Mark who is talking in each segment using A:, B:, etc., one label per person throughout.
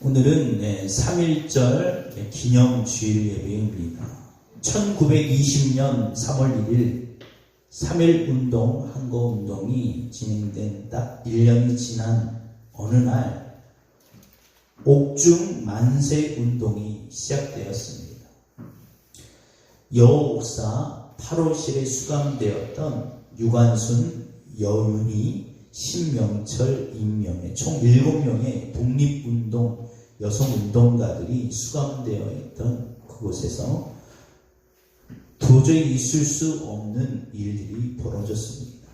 A: 오늘은 3.1절 기념 주일 예배입니다. 1920년 3월 1일 3.1 운동, 항거 운동이 진행된 딱 1년이 지난 어느 날 옥중 만세 운동이 시작되었습니다. 여옥사 8호실에 수감되었던 유관순, 여윤이, 신명철, 임명의 총 7명의 독립운동 여성 운동가들이 수감되어 있던 그곳에서 도저히 있을 수 없는 일들이 벌어졌습니다.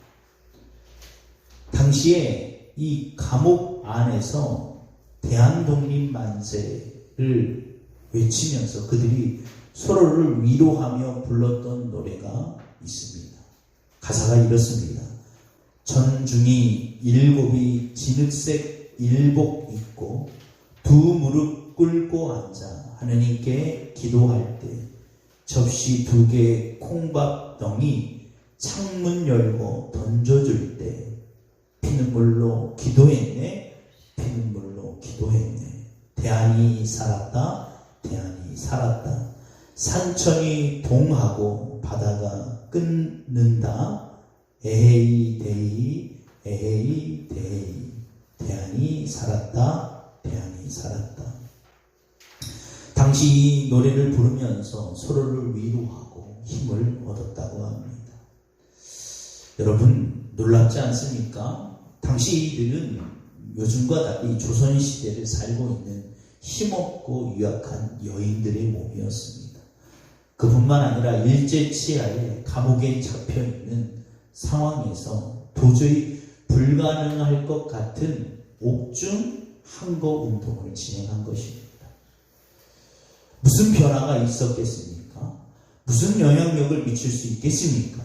A: 당시에 이 감옥 안에서 대한독립 만세를 외치면서 그들이 서로를 위로하며 불렀던 노래가 있습니다. 가사가 이렇습니다. 전중이 일곱이 진흙색 일복 입고 두 무릎 꿇고 앉아 하느님께 기도할 때 접시 두개 콩밥 덩이 창문 열고 던져줄 때 피눈물로 기도했네 피눈물로 기도했네. 대안이 살았다 대안이 살았다. 산천이 동하고 바다가 끊는다. 에헤이 데이 에헤이 데이. 대안이 살았다 대안이 살았다 당시 이 노래를 부르면서 서로를 위로하고 힘을 얻었다고 합니다. 여러분 놀랍지 않습니까? 당시 이들은 요즘과 달리 조선시대를 살고 있는 힘없고 유약한 여인들의 몸이었습니다. 그뿐만 아니라 일제치하에 감옥에 잡혀 있는 상황에서 도저히 불가능할 것 같은 옥중 항거 운동을 진행한 것입니다. 무슨 변화가 있었겠습니까? 무슨 영향력을 미칠 수 있겠습니까?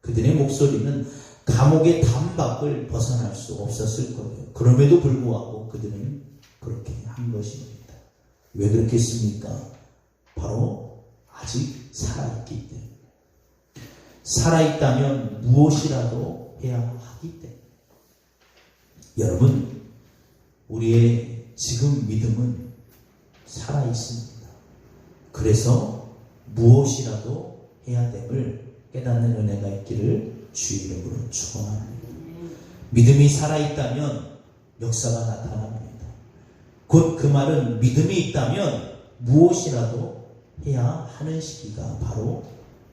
A: 그들의 목소리는 감옥의 담박을 벗어날 수 없었을 거예요. 그럼에도 불구하고 그들은 그렇게 한 것입니다. 왜 그렇겠습니까? 바로 아직 살아있기 때문에. 살아있다면 무엇이라도 해야 하기 때문에. 여러분, 우리의 지금 믿음은 살아있습니다. 그래서 무엇이라도 해야 됨을 깨닫는 은혜가 있기를 주의 이름으로 축원합니다. 믿음이 살아있다면 역사가 나타납니다. 곧 그 말은 믿음이 있다면 무엇이라도 해야 하는 시기가 바로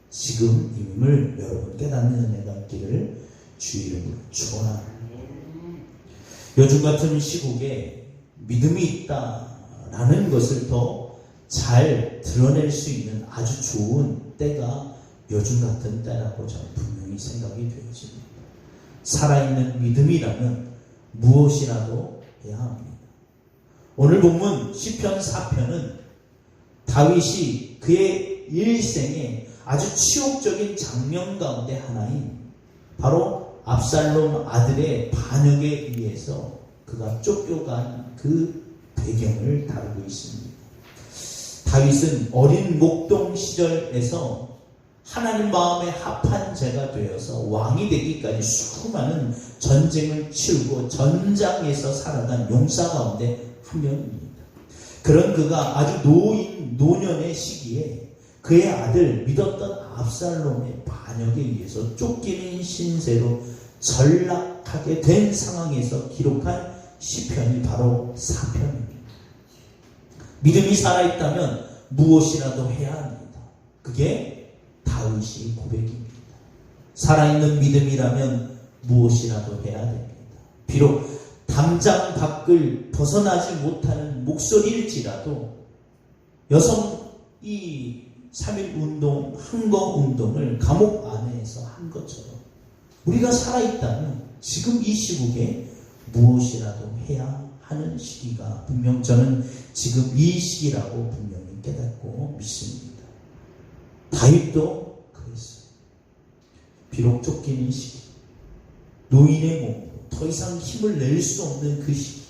A: 지금임을 여러분 깨닫는 은혜가 있기를 주의 이름으로 축원합니다. 요즘 같은 시국에 믿음이 있다라는 것을 더 잘 드러낼 수 있는 아주 좋은 때가 요즘 같은 때라고 저는 분명히 생각이 되어집니다. 살아있는 믿음이라면 무엇이라도 해야 합니다. 오늘 본문 시편 4편은 다윗이 그의 일생에 아주 치욕적인 장면 가운데 하나인 바로 압살롬 아들의 반역에 의해서 그가 쫓겨간 그 배경을 다루고 있습니다. 다윗은 어린 목동 시절에서 하나님 마음에 합한 자가 되어서 왕이 되기까지 수많은 전쟁을 치르고 전장에서 살아간 용사 가운데 한 명입니다. 그런 그가 아주 노인 노년의 시기에 그의 아들 믿었던 압살롬의 반역에 의해서 쫓기는 신세로 전락하게 된 상황에서 기록한 시편이 바로 사편입니다. 믿음이 살아있다면 무엇이라도 해야 합니다. 그게 다윗이 고백입니다. 살아있는 믿음이라면 무엇이라도 해야 됩니다. 비록 담장 밖을 벗어나지 못하는 목소리일지라도 여성 이 3일 운동, 항거 운동을 감옥 안에서 한 것처럼 우리가 살아있다면 지금 이 시국에 무엇이라도 해야 하는 시기가 분명 저는 지금 이 시기라고 분명히 깨닫고 믿습니다. 다윗도 그랬어요. 비록 쫓기는 시기, 노인의 몸으로 더 이상 힘을 낼 수 없는 그 시기,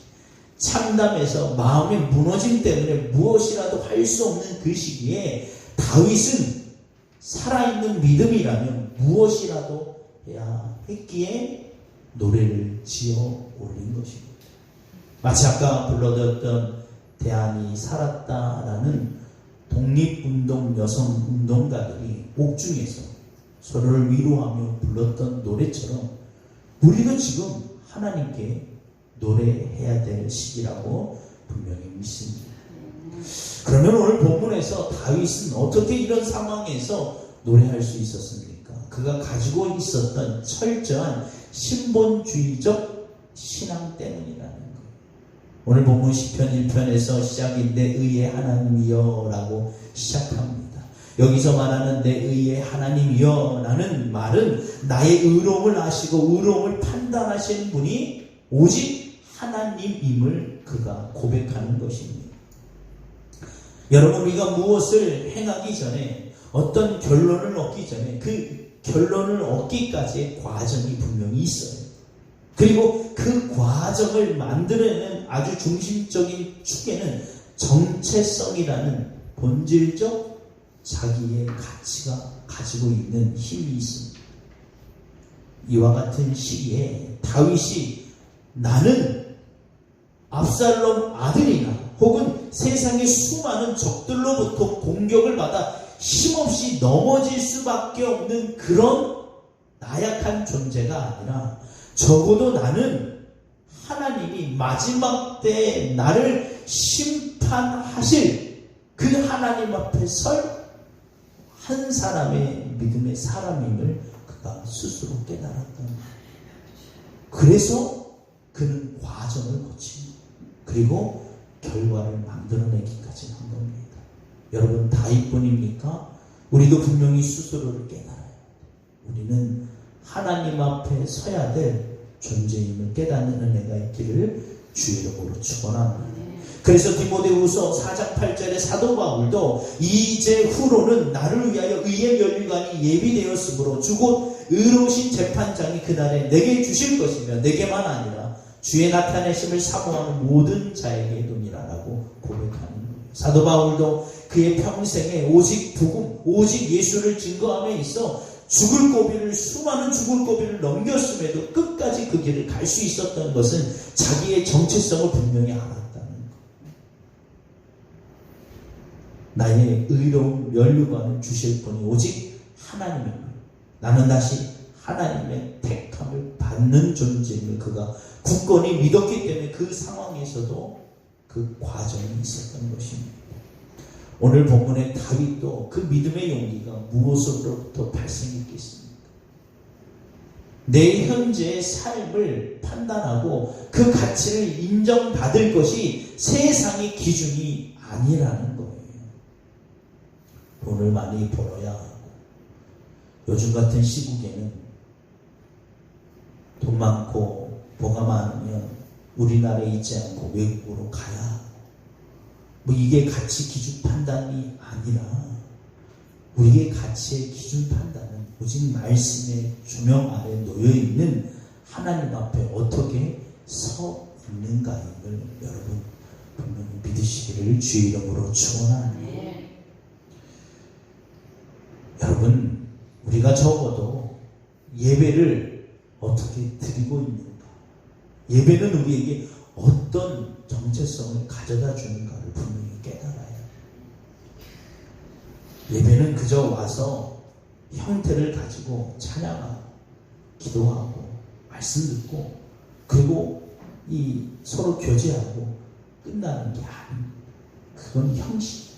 A: 참담해서 마음의 무너짐 때문에 무엇이라도 할 수 없는 그 시기에 다윗은 살아있는 믿음이라면 무엇이라도 해야 했기에 노래를 지어 올린 것입니다. 마치 아까 불러드렸던 대안이 살았다라는 독립운동 여성 운동가들이 옥중에서 서로를 위로하며 불렀던 노래처럼 우리도 지금 하나님께 노래해야 될 시기라고 분명히 믿습니다. 그러면 오늘 본문에서 다윗은 어떻게 이런 상황에서 노래할 수 있었습니까? 그가 가지고 있었던 철저한 신본주의적 신앙 때문이라는 거예요. 오늘 본문 10편 1편에서 시작인 내 의의 하나님이여 라고 시작합니다. 여기서 말하는 내 의의 하나님이여 라는 말은 나의 의로움을 아시고 의로움을 판단하시는 분이 오직 하나님임을 그가 고백하는 것입니다. 여러분 우리가 무엇을 행하기 전에 어떤 결론을 얻기 전에 그 결론을 얻기까지의 과정이 분명히 있어요. 그리고 그 과정을 만들어내는 아주 중심적인 축에는 정체성이라는 본질적 자기의 가치가 가지고 있는 힘이 있습니다. 이와 같은 시기에 다윗이 나는 압살롬 아들이나 혹은 세상의 수많은 적들로부터 공격을 받아 힘없이 넘어질 수밖에 없는 그런 나약한 존재가 아니라 적어도 나는 하나님이 마지막 때에 나를 심판하실 그 하나님 앞에 설 한 사람의 믿음의 사람임을 그가 스스로 깨달았던 거예요. 그래서 그는 과정을 거치고 그리고 결과를 만들어내기까지 한 겁니다. 여러분 다윗뿐입니까? 우리도 분명히 스스로를 깨달아요. 우리는 하나님 앞에 서야 될 존재임을 깨닫는 은혜가 있기를 주의 이름으로 축원합니다. 그래서 디모데후서 4장 8절에 사도 바울도 이제 후로는 나를 위하여 의의 면류관이 예비되었으므로 주곧 의로우신 재판장이 그날에 내게 주실 것이며 내게만 아니라 주의 나타내심을 사모하는 모든 자에게 돈이라라고 고백하는 거예요. 사도 바울도 그의 평생에 오직 복음, 오직 예수를 증거함에 있어 죽을 고비를 수많은 죽을 고비를 넘겼음에도 끝까지 그 길을 갈 수 있었던 것은 자기의 정체성을 분명히 알았다는 거. 나의 의로운 면류관을 주실 분이 오직 하나님입니다. 나는 다시 하나님의 택함을 받는 존재임을 그가 굳건히 믿었기 때문에 그 상황에서도 그 과정이 있었던 것입니다. 오늘 본문의 다윗도 그 믿음의 용기가 무엇으로부터 발생했겠습니까? 내 현재의 삶을 판단하고 그 가치를 인정받을 것이 세상의 기준이 아니라는 거예요. 돈을 많이 벌어야 하고 요즘 같은 시국에는 돈 많고 뭐가 많으면 우리나라에 있지 않고 외국으로 가야 뭐 이게 가치 기준 판단이 아니라 우리의 가치의 기준 판단은 오직 말씀의 조명 아래 놓여 있는 하나님 앞에 어떻게 서 있는가임을 여러분 분명히 믿으시기를 주의 이름으로 축원합니다. 여러분 우리가 적어도 예배를 어떻게 드리고 있는가? 예배는 우리에게 어떤 정체성을 가져다 주는가를 분명히 깨달아야 해요. 예배는 그저 와서 형태를 가지고 찬양하고 기도하고 말씀 듣고 그리고 이 서로 교제하고 끝나는 게 아닙니다. 그건 형식.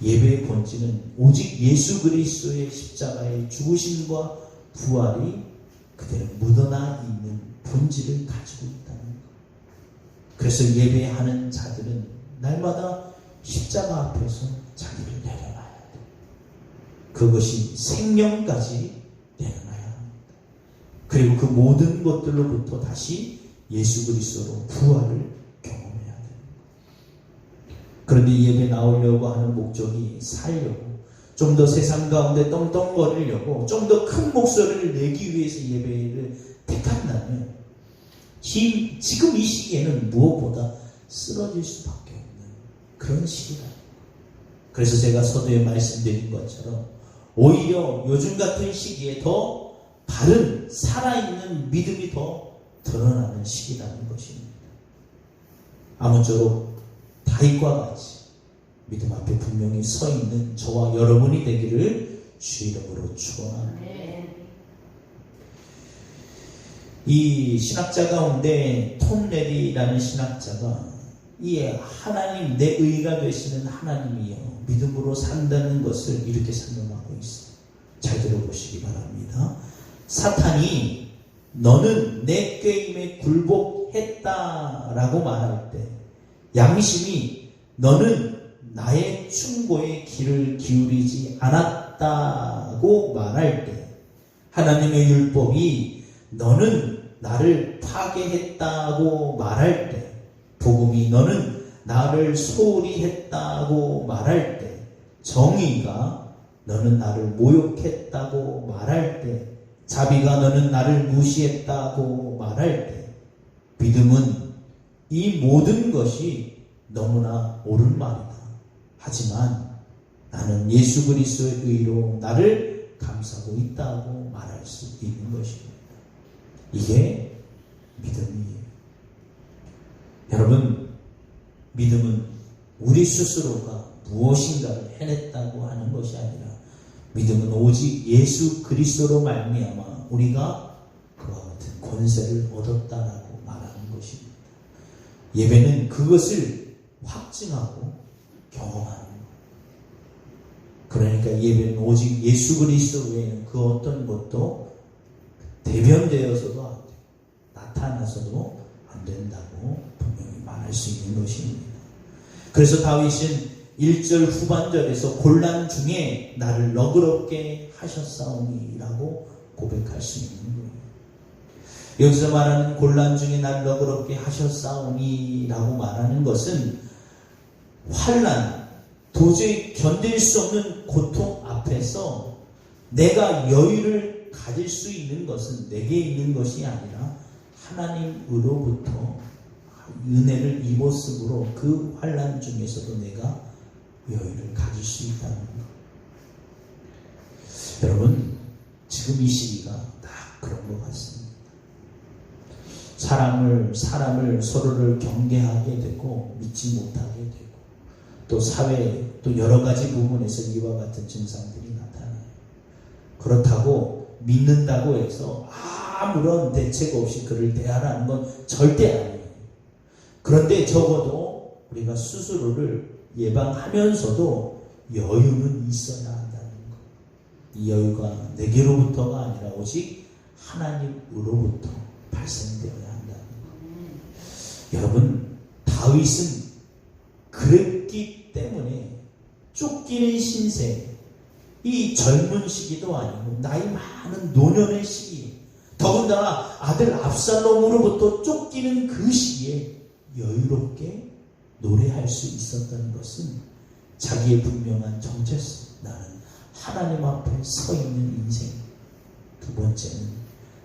A: 예배의 본질은 오직 예수 그리스도의 십자가의 죽으심과 부활이 그대로 묻어나 있는 본질을 가지고 있다는 것. 그래서 예배하는 자들은 날마다 십자가 앞에서 자기를 내려놔야 돼. 그것이 생명까지 내려놔야 합니다. 그리고 그 모든 것들로부터 다시 예수 그리스도로 부활을 경험해야 돼요. 그런데 예배 나오려고 하는 목적이 살려고 좀 더 세상 가운데 떵떵거리려고 좀 더 큰 목소리를 내기 위해서 예배를 택한다면 지- 지금 이 시기에는 무엇보다 쓰러질 수밖에 없는 그런 시기다. 그래서 제가 서두에 말씀드린 것처럼 오히려 요즘 같은 시기에 더 바른 살아있는 믿음이 더 드러나는 시기라는 것입니다. 아무쪼록 다윗과 같이 믿음 앞에 분명히 서 있는 저와 여러분이 되기를 주 이름으로 축원합니다. 이 신학자 가운데 톰 레디라는 신학자가 이 하나님 내 의가 되시는 하나님이요 믿음으로 산다는 것을 이렇게 설명하고 있어요. 잘 들어보시기 바랍니다. 사탄이 너는 내 꾀임에 굴복했다라고 말할 때 양심이 너는 나의 충고에 귀를 기울이지 않았다고 말할 때 하나님의 율법이 너는 나를 파괴했다고 말할 때 복음이 너는 나를 소홀히 했다고 말할 때 정의가 너는 나를 모욕했다고 말할 때 자비가 너는 나를 무시했다고 말할 때 믿음은 이 모든 것이 너무나 옳은 말이다. 하지만 나는 예수 그리스도의 의로 나를 감싸고 있다고 말할 수 있는 것입니다. 이게 믿음이에요. 여러분, 믿음은 우리 스스로가 무엇인가를 해냈다고 하는 것이 아니라 믿음은 오직 예수 그리스도로 말미암아 우리가 그와 같은 권세를 얻었다라고 말하는 것입니다. 예배는 그것을 확증하고 경험하는 것. 그러니까 예배는 오직 예수 그리스도 외에는 그 어떤 것도 대변되어서도 안 돼. 나타나서도 안 된다고 분명히 말할 수 있는 것입니다. 그래서 다윗은 1절 후반절에서 곤란 중에 나를 너그럽게 하셨사오니라고 고백할 수 있는 거예요. 여기서 말하는 곤란 중에 나를 너그럽게 하셨사오니라고 말하는 것은 환란, 도저히 견딜 수 없는 고통 앞에서 내가 여유를 가질 수 있는 것은 내게 있는 것이 아니라 하나님으로부터 은혜를 입었으므로 그 환란 중에서도 내가 여유를 가질 수 있다는 것. 여러분, 지금 이 시기가 딱 그런 것 같습니다. 사람을, 사람을 서로를 경계하게 되고, 믿지 못하게 되고, 또 사회, 또 여러 가지 부분에서 이와 같은 증상들이 나타나요. 그렇다고 믿는다고 해서 아무런 대책 없이 그를 대하라는 건 절대 아니에요. 그런데 적어도 우리가 스스로를 예방하면서도 여유는 있어야 한다는 것. 이 여유가 내게로부터가 아니라 오직 하나님으로부터 발생되어야 한다는 것. 여러분, 다윗은 그랬기 때문에 쫓기는 신세, 이 젊은 시기도 아니고 나이 많은 노년의 시기, 더군다나 아들 압살롬으로부터 쫓기는 그 시기에 여유롭게 노래할 수 있었다는 것은 자기의 분명한 정체성, 나는 하나님 앞에 서 있는 인생. 두 번째는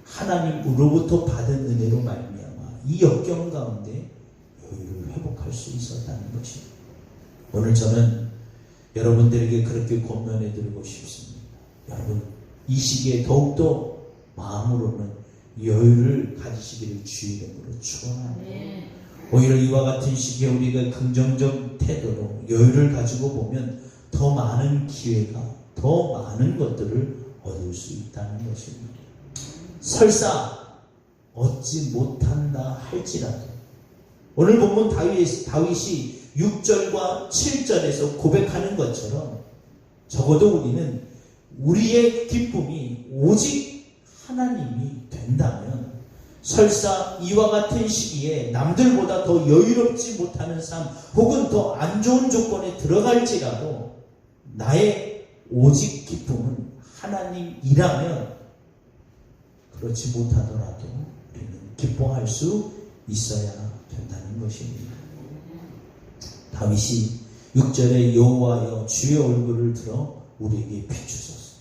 A: 하나님으로부터 받은 은혜로 말미암아 이 역경 가운데 여유를 회복할 수 있었다는 것입니다. 오늘 저는 여러분들에게 그렇게 권면해 드리고 싶습니다. 여러분, 이 시기에 더욱더 마음으로는 여유를 가지시기를 주 이름으로 축원합니다. 오히려 이와 같은 시기에 우리가 긍정적 태도로 여유를 가지고 보면 더 많은 기회가 더 많은 것들을 얻을 수 있다는 것입니다. 설사 얻지 못한다 할지라도 오늘 본문 다윗, 다윗이 6절과 7절에서 고백하는 것처럼 적어도 우리는 우리의 기쁨이 오직 하나님이 된다면 설사 이와 같은 시기에 남들보다 더 여유롭지 못하는 삶 혹은 더 안 좋은 조건에 들어갈지라도 나의 오직 기쁨은 하나님이라면 그렇지 못하더라도 우리는 기뻐할 수 있어야 된다는 것입니다. 다윗이 6절에 여호와여 주의 얼굴을 들어 우리에게 비추소서.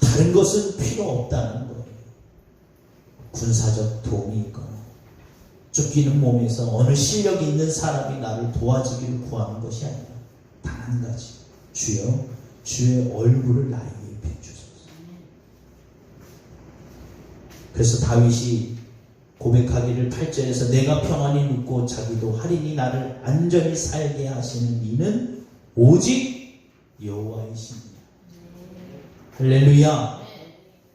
A: 다른 것은 필요 없다는 거예요. 군사적 도움이 있거나 쫓기는 몸에서 어느 실력이 있는 사람이 나를 도와주기를 구하는 것이 아니라 단 한 가지 주여 주의 얼굴을 나에게 비추소서. 그래서 다윗이 고백하기를 8절에서 내가 평안히 눕고 자기도 할인이 나를 안전히 살게 하시는 이는 오직 여호와이십니다. 할렐루야.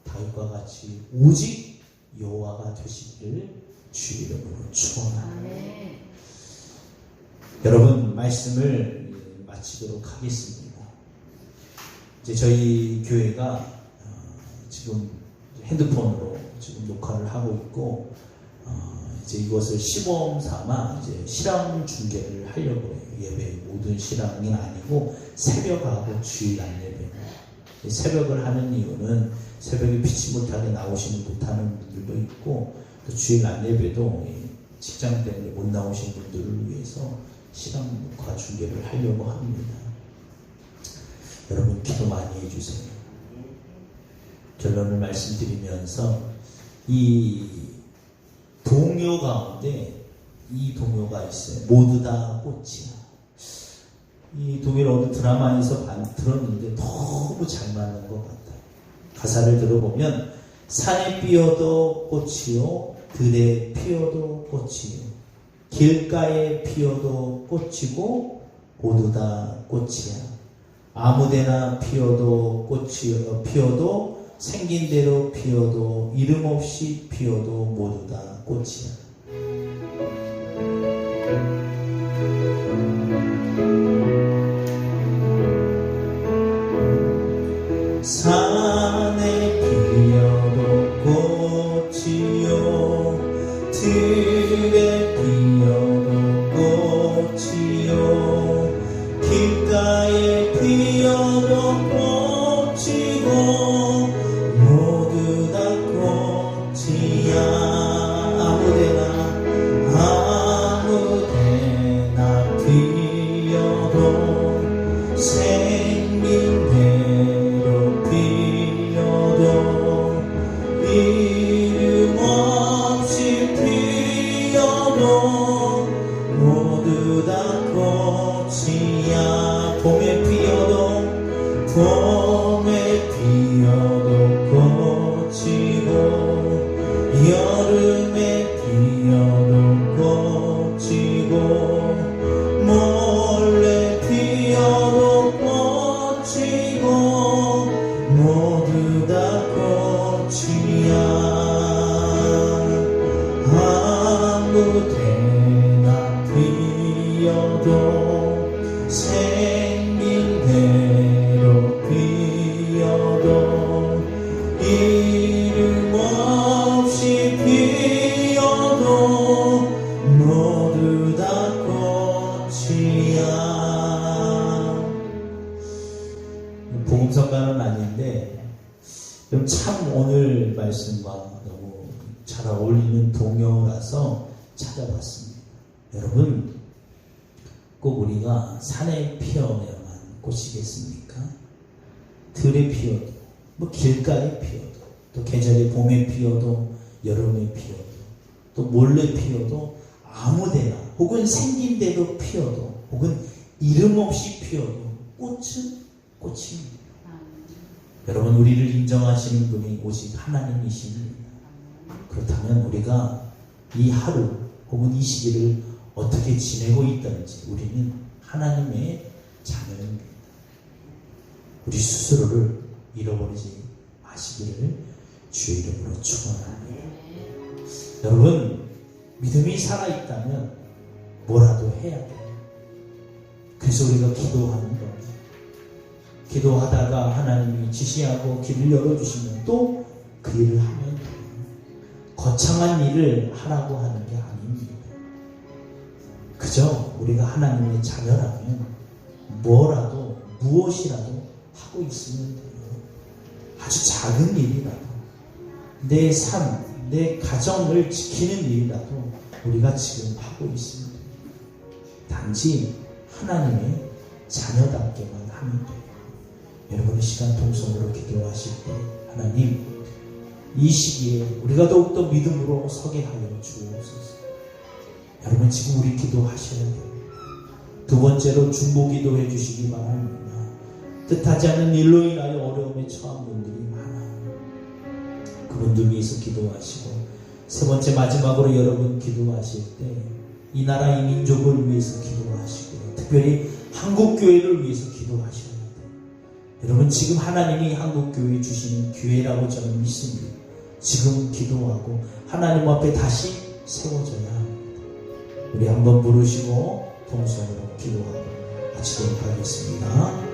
A: 다윗과 같이 오직 여호와가 되시기를 주 이름으로 축원합니다. 여러분 말씀을 마치도록 하겠습니다. 이제 저희 교회가 어, 지금 핸드폰으로 지금 녹화를 하고 있고 어, 이제 이것을 시범 삼아 이제 실황 중계를 하려고 해요. 예배 모든 실황이 아니고 새벽하고 주일 안 예배. 이 새벽을 하는 이유는 새벽에 피치 못하게 나오시는 못하는 분들도 있고 또 주일 안 예배도 이 직장 때문에 못 나오신 분들을 위해서 실황 녹화 중계를 하려고 합니다. 여러분 기도 많이 해주세요. 결론을 말씀드리면서 이 동요 가운데 이 동요가 있어요. 모두 다 꽃이야. 이 동요를 어느 드라마에서 반- 들었는데 너무 잘 맞는 것 같아요. 가사를 들어보면 산에 피어도 꽃이요 들에 피어도 꽃이요 길가에 피어도 꽃이고 모두 다 꽃이야. 아무데나 피어도 꽃이 어, 피어도 생긴 대로 피어도 이름 없이 피어도 모두 다 꽃이야. 산에 피어도 꽃이요. 들에 피어도 꽃이요. 길가에 피어도 꽃이고 모두 다 꽃이야 피 들에 피어도 뭐 길가에 피어도 또 계절에 봄에 피어도 여름에 피어도 또 몰래 피어도 아무데나 혹은 생긴 대로 피어도 혹은 이름 없이 피어도 꽃은 꽃입니다. 여러분 우리를 인정하시는 분이 오직 하나님이십니다. 그렇다면 우리가 이 하루 혹은 이 시기를 어떻게 지내고 있던지 우리는 하나님의 자녀입니다. 우리 스스로를 잃어버리지 마시기를 주 이름으로 축원합니다. 여러분 믿음이 살아있다면 뭐라도 해야 돼요. 그래서 우리가 기도하는 겁니다. 기도하다가 하나님이 지시하고 길을 열어주시면 또 그 일을 하면 돼요. 거창한 일을 하라고 하는 게 아닙니다. 그저 우리가 하나님의 자녀라면 뭐라도 무엇이라도 하고 있으면 돼요. 아주 작은 일이라도 내 삶, 내 가정을 지키는 일이라도 우리가 지금 하고 있습니다. 단지 하나님의 자녀답게만 하면 돼요. 여러분의 시간 통성으로 기도하실 때 하나님 이 시기에 우리가 더욱더 믿음으로 서게 하여 주옵소서. 여러분 지금 우리 기도하셔야 돼요. 두 번째로 중보 기도해 주시기 바랍니다. 뜻하지 않은 일로 인하여 어려움에 처한 분들이 많아요. 그분들 위해서 기도하시고 세 번째 마지막으로 여러분 기도하실 때 이 나라 이 민족을 위해서 기도하시고 특별히 한국 교회를 위해서 기도하셔야 돼요. 여러분 지금 하나님이 한국 교회 주신 기회라고 저는 믿습니다. 지금 기도하고 하나님 앞에 다시 세워져야 합니다. 우리 한번 부르시고 동성으로 기도하고 마치도록 하겠습니다.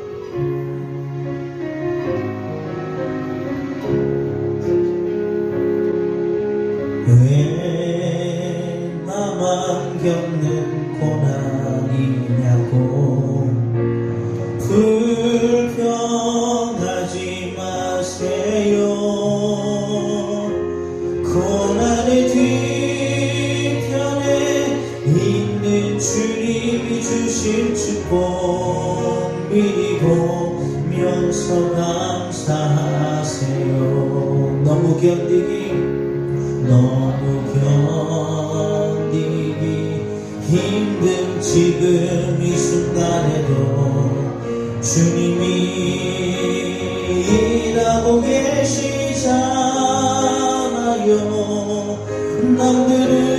A: kandırır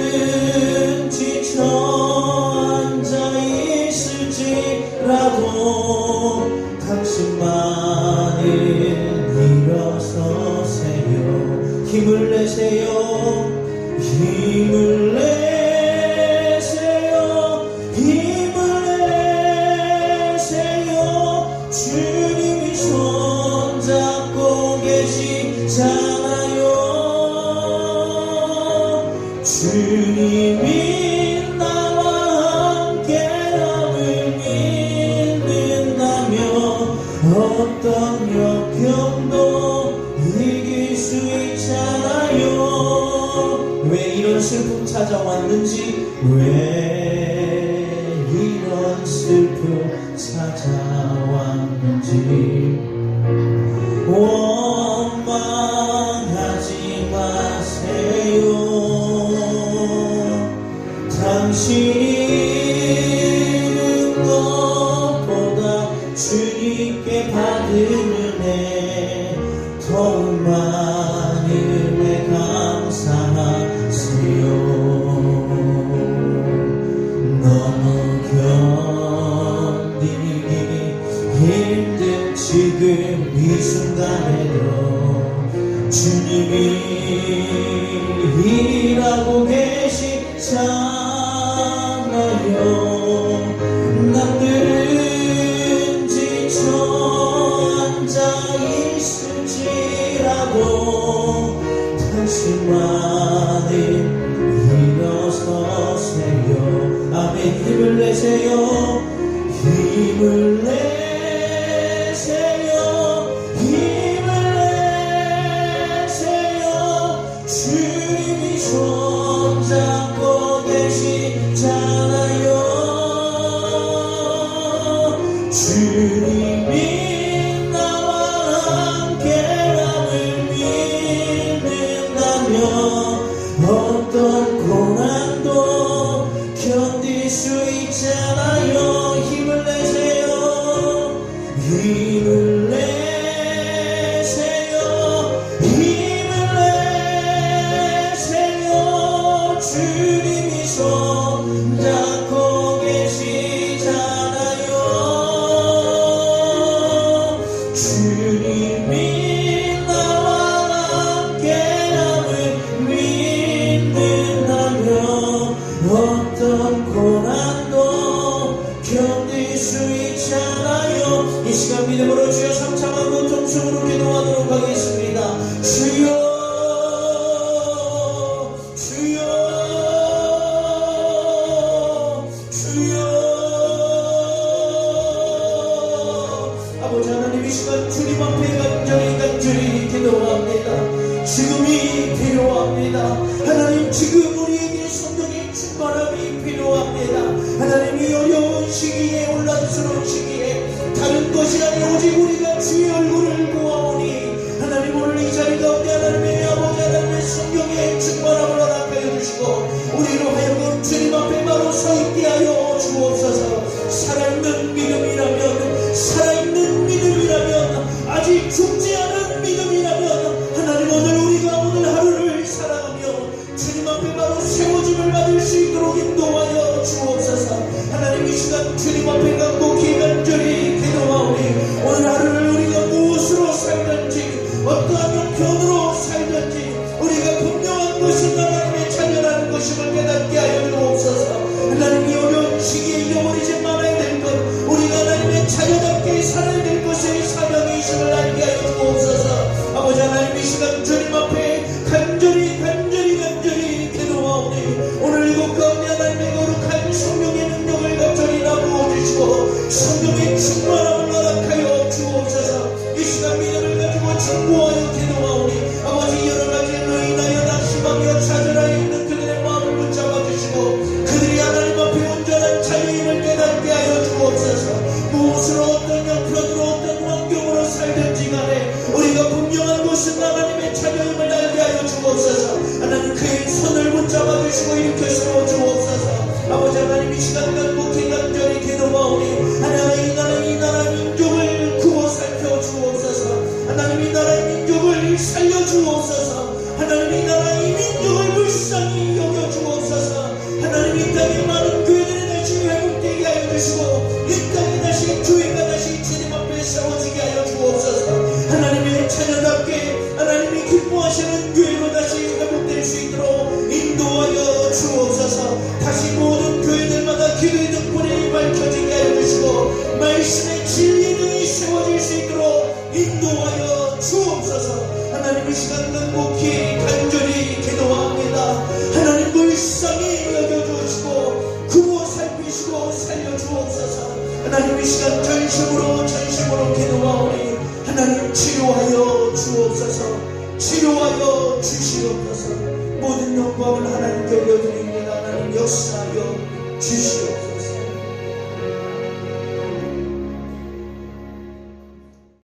A: simple 사자왕지 있을지라도 당신만이 일어서세요. 아멘. 힘을 내세요. 힘을 내세요 city.